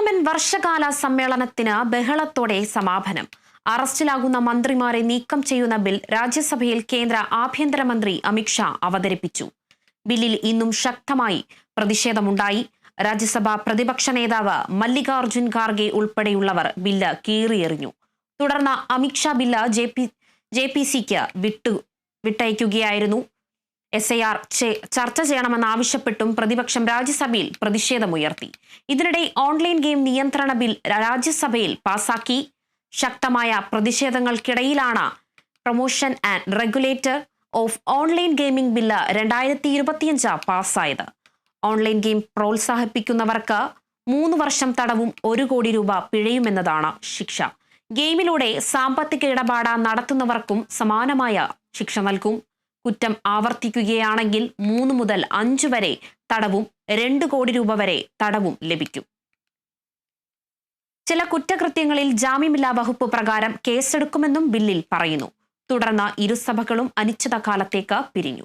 Parliament വർഷകാല സമ്മേളനത്തിന് ബഹളത്തോടെ സമാപനം. അറസ്റ്റിലാകുന്ന മന്ത്രിമാരെ നീക്കം ചെയ്യുന്ന ബിൽ രാജ്യസഭയിൽ കേന്ദ്ര ആഭ്യന്തരമന്ത്രി അമിത്ഷാ അവതരിപ്പിച്ചു. ബില്ലിൽ ഇന്നും ശക്തമായി പ്രതിഷേധമുണ്ടായി. രാജ്യസഭാ പ്രതിപക്ഷ നേതാവ് മല്ലികാർജുൻ ഖാർഗെ ഉൾപ്പെടെയുള്ളവർ ബില്ല് കീറിയെറിഞ്ഞു. തുടർന്ന് Amit Shah bill J P J P സിക്ക് വിട്ടു വിട്ടയക്കുകയായിരുന്നു. എസ് ഐ ആർ ചർച്ച ചെയ്യണമെന്നാവശ്യപ്പെട്ടും പ്രതിപക്ഷം രാജ്യസഭയിൽ പ്രതിഷേധമുയർത്തി. ഇതിനിടെ ഓൺലൈൻ ഗെയിം നിയന്ത്രണ ബിൽ രാജ്യസഭയിൽ പാസാക്കി. ശക്തമായ പ്രതിഷേധങ്ങൾക്കിടയിലാണ് promotion and regulator of online gaming bill രണ്ടായിരത്തി ഇരുപത്തിയഞ്ച് പാസ്സായത് ഓൺലൈൻ ഗെയിം പ്രോത്സാഹിപ്പിക്കുന്നവർക്ക് മൂന്ന് വർഷം തടവും ഒരു കോടി രൂപ പിഴയുമെന്നതാണ് ശിക്ഷ. ഗെയിമിലൂടെ സാമ്പത്തിക ഇടപാട് നടത്തുന്നവർക്കും സമാനമായ ശിക്ഷ നൽകും. കുറ്റം ആവർത്തിക്കുകയാണെങ്കിൽ മൂന്ന് മുതൽ അഞ്ചു വരെ തടവും രണ്ട് കോടി രൂപ വരെ തടവും ലഭിക്കും. ചില കുറ്റകൃത്യങ്ങളിൽ ജാമ്യമില്ലാ വകുപ്പ് പ്രകാരം കേസെടുക്കുമെന്നും ബില്ലിൽ പറയുന്നു. തുടർന്ന് ഇരുസഭകളും അനിശ്ചിതകാലത്തേക്ക് പിരിഞ്ഞു.